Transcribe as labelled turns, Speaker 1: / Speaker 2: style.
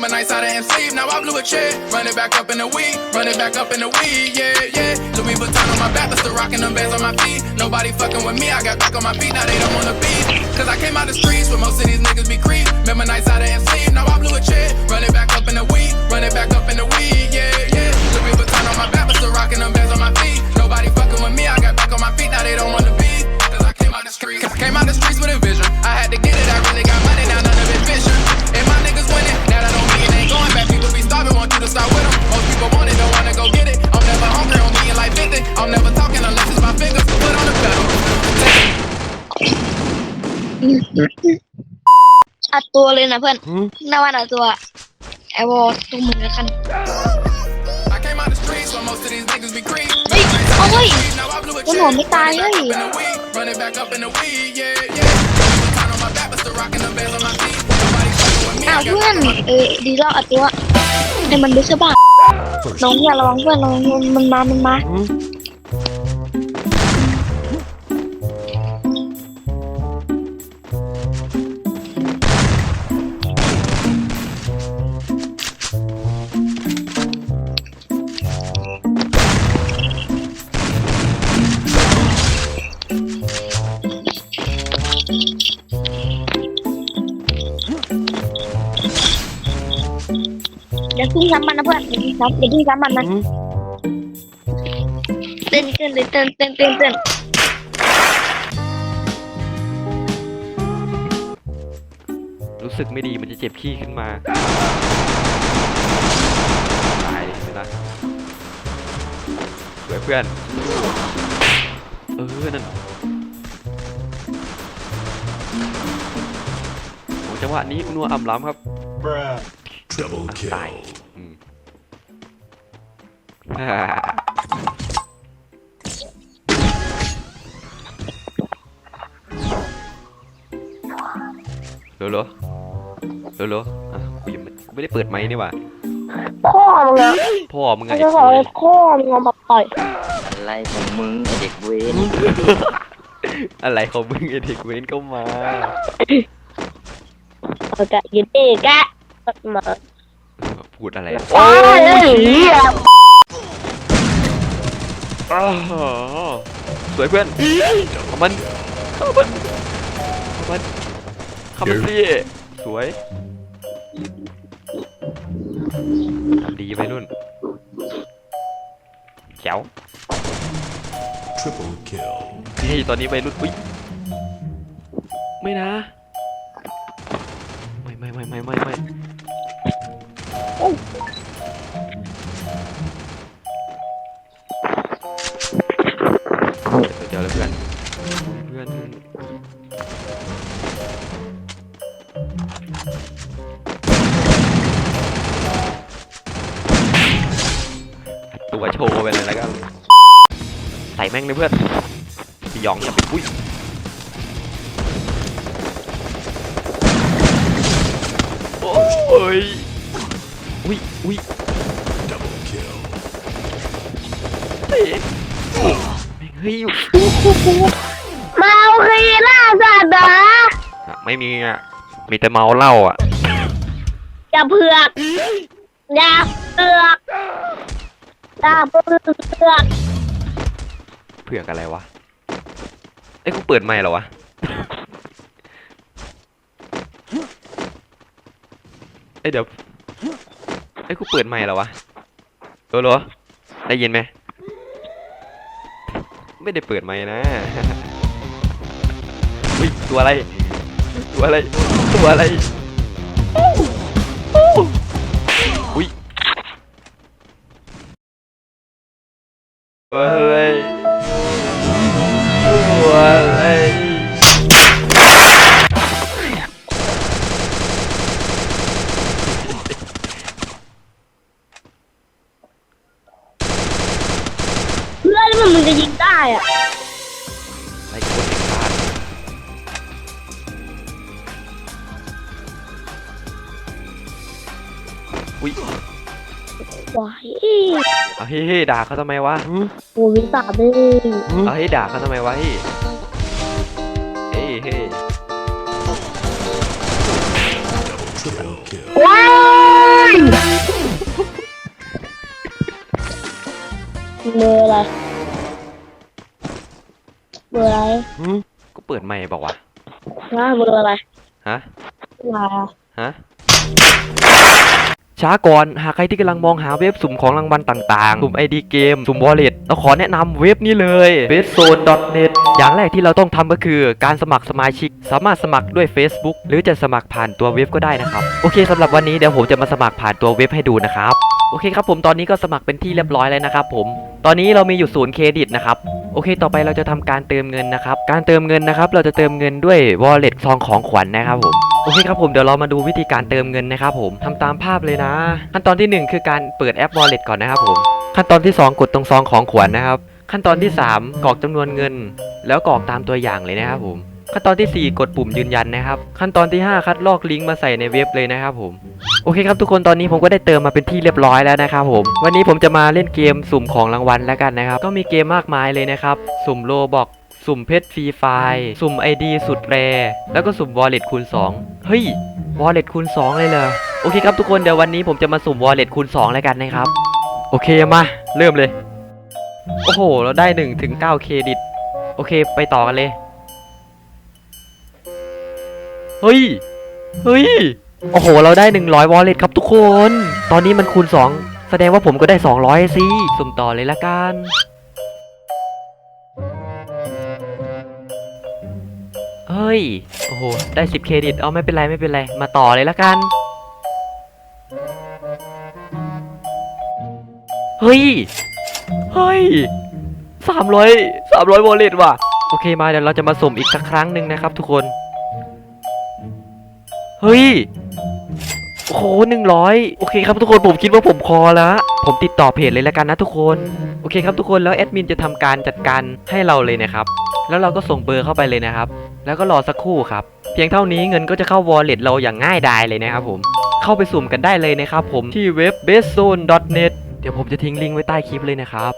Speaker 1: Remember nights out didn't sleep, now I blew a check. Run it back up in the week, run it back up in the week, yeah, yeah. Louis Vuitton on my back, but still rocking them bands on my feet. Nobody fucking with me, I got back on my feet, now they don't wanna be. Cause I came out the streets where most of these niggas be creep. Remember nights I didn't sleep, now I blew a check. Run it back up in the week, run it back up in the week, yeah, yeah.
Speaker 2: อัดตัวเลยนะเพื่อน
Speaker 3: หืม
Speaker 2: หน้าวันอัดตัวไอวอลตัวมึงแล้วกัน
Speaker 1: I came out the streets where most of these niggas be creep.
Speaker 2: เฮ้ยเอาเฮ้ย
Speaker 1: Now I blew a
Speaker 2: ตัว
Speaker 1: check.
Speaker 2: หนูไม่ตายเฮ้ย
Speaker 1: in the week, run it back up in the week, yeah, yeah. Time on my back, but still rocking them bands on my feet. Nobody fucking with me.
Speaker 2: อ้าว
Speaker 1: I got
Speaker 2: เพื่อนเออดีแล้วอัดตัวให้มันดูสบายน้องอย่าระวังเพื่อนน้องมันมา มันมา อย่าพึ่งซ้ำมันนะเพื่อนอย่าพึ่งซ้ำอย่าพึ่งซ้ำมันนะ
Speaker 3: หืม
Speaker 2: เต้นเต้นเลยเต้นเต้นเต้นเต้น
Speaker 3: รู้สึกไม่ดีมันจะเจ็บขี้ขึ้นมาตายเลยนะสวยเพื่อน เออ นั่นโอ้จังหวะนี้นัวอ่ำล้ำครับ
Speaker 4: Double
Speaker 3: อะ
Speaker 4: kill.
Speaker 3: ตายอืมอ่าโลโลโลโลอะกูยังไม่กูไม่ได้เปิดไมค์นี่หว่า
Speaker 2: พ่อมึงอะ
Speaker 3: พ่อมึงไง
Speaker 2: เขาจะบอกเลยพ่อมึงเอามาปล่อย
Speaker 5: อะไรของมึงไอ้เด็กเวน
Speaker 3: อะไรของมึงไอเด็กเว้นก็มา
Speaker 2: เอากะยินดีกะ มา
Speaker 3: พูดอะไรอะ
Speaker 2: โอ้ยไอ้เหี้ย
Speaker 3: อ้าวสวยเพื่อนเอามันเข้ามันเข้ามันเข้ามันสิสวยทำดีไปรุ่นแจ๋ว
Speaker 4: Triple kill.
Speaker 3: เฮ้ยตอนนี้ไปรุ่นอุ้ยไม่นะ ไม่ไม่ไม่ไม่ไม่ไม่ เดี๋ยวเลยเพื่อน เพื่อนตัวโชว์ไปเลยแล้วกัน ใส่แม่งเลยเพื่อนสยองอย่าไปอุ้ยโอ้ย อุ้ยอุ้ย
Speaker 4: Double kill.
Speaker 3: เฮ้ยแม่งเฮ้ยอยู่
Speaker 2: เมาคีล่าสัตว์เหรอ
Speaker 3: อะไม่มีอะ มีแต่เมาเหล้าอะ
Speaker 2: อย่าเผือกอย่าเผือกอย่าเผือก
Speaker 3: เผือกอะไรวะเอ้ยกูเปิดไมค์เหรอวะ เอ้ยเดี๋ยวเอ้ยกูเปิดไม่แล้ววะโลโลได้ยินไหมไม่ได้เปิดไม่นะอุ้ยตัวอะไรตัวอะไรตัวอะไรอุ้ย
Speaker 2: เฮ้ จะยิงได้อะ
Speaker 3: ไล่โคตรเก่งพลาดอุ้ย
Speaker 2: วาย
Speaker 3: เอาเฮ้เฮ้ด่าเขาทำไมวะ
Speaker 2: โอ้วิสาเลย
Speaker 3: เอาเฮ้ด่าเขาทำไมวะเฮ้เฮ้เฮ้
Speaker 4: Triple kill.
Speaker 2: ว้าวเบอร์อะไรเบ อร์อะไร
Speaker 3: ก็เปิดไม่บอกว่า
Speaker 2: นะเบอร์อะไร
Speaker 3: ฮะ
Speaker 2: มา
Speaker 3: ฮะ ช้าก่อน หากใครที่กำลังมองหาเว็บสุ่มของรางวัลต่างๆ สุ่ม ID เกม สุ่ม Wallet เราขอแนะนำเว็บนี้เลย b e s t z o n e n e t อย่างแรกที่เราต้องทำก็คือการสมัครสมาชิก สามารถสมัครด้วย Facebook หรือจะสมัครผ่านตัวเว็บก็ได้นะครับ โอเคสำหรับวันนี้เดี๋ยวผมจะมาสมัครผ่านตัวเว็บให้ดูนะครับ โอเคครับผมตอนนี้ก็สมัครเป็นที่เรียบร้อยแล้วนะครับผมตอนนี้เรามีอยู่ศูนย์เครดิตนะครับโอเค ต่อไปเราจะทำการเติมเงินนะครับ การเติมเงินนะครับ เราจะเติมเงินด้วย wallet ซองของขวัญนะครับผมโอเคครับผมเดี๋ยวเรามาดูวิธีการเติมเงินนะครับผมทำตามภาพเลยนะ ขั้นตอนที่หนึ่งคือการเปิดแอป wallet ก่อนนะครับผมขั้นตอนที่สองกดตรงซองของขวัญนะครับ ขั้นตอนที่สามกรอกจำนวนเงิน แล้วกรอกตามตัวอย่างเลยนะครับผม ขั้นตอนที่สี่กดปุ่มยืนยันนะครับ ขั้นตอนที่ห้าคัดลอกลิงก์มาใส่ในเว็บเลยนะครับผม โอเคครับทุกคนตอนนี้ผมก็ได้เติมมาเป็นที่เรียบร้อยแล้วนะครับผม วันนี้ผมจะมาเล่นเกมสุ่มของรางวัลแล้วกันนะครับ ก็มีเกมมากมายเลยนะครับ สุ่มโลบอกสุ่มเพชรฟรีไฟสุ่ม ID สุดแร แล้วก็สุ่ม Wallet คูณ 2 เฮ้ย Wallet คูณ 2 เลยเหรอโอเคครับทุกคนเดี๋ยววันนี้ผมจะมาสุ่ม Wallet คูณ 2 แล้วกันนะครับ โอเคมาเริ่มเลย โอ้โห เราได้1ถึง9เครดิต โอเคไปต่อกันเลย เฮ้ย เฮ้ย โอ้โห เราได้ 100 wallet ครับทุกคน ตอนนี้มันคูณ 2 แสดงว่าผมก็ได้ 200สิสุ่มต่อเลยละกัน เฮ้ย โอ้โห ได้ 10 เครดิต เอาไม่เป็นไรไม่เป็นไร มาต่อเลยละกัน เฮ้ย เฮ้ย300 300 wallet ว่ะ โอเคมาเดี๋ยวเราจะมาสุ่มอีกสักครั้งหนึ่งนะครับทุกคน เฮ้ยโอ้โหหนึ่งร้อยโอเคครับทุกคนผมคิดว่าผมพอแล้วผมติดต่อเพจเลยแล้วกันนะทุกคนโอเคครับทุกคนแล้วแอดมินจะทำการจัดการให้เราเลยนะครับแล้วเราก็ส่งเบอร์เข้าไปเลยนะครับ แล้วก็รอสักครู่ครับ เพียงเท่านี้เงินก็จะเข้าวอลเล็ตเราอย่างง่ายดายเลยนะครับผมเข้าไปสุ่มกันได้เลยนะครับผมที่เว็บ b e s t z o n e n e t เดี๋ยวผมจะทิ้งลิงก์ไว้ใต้คลิปเลยนะครับ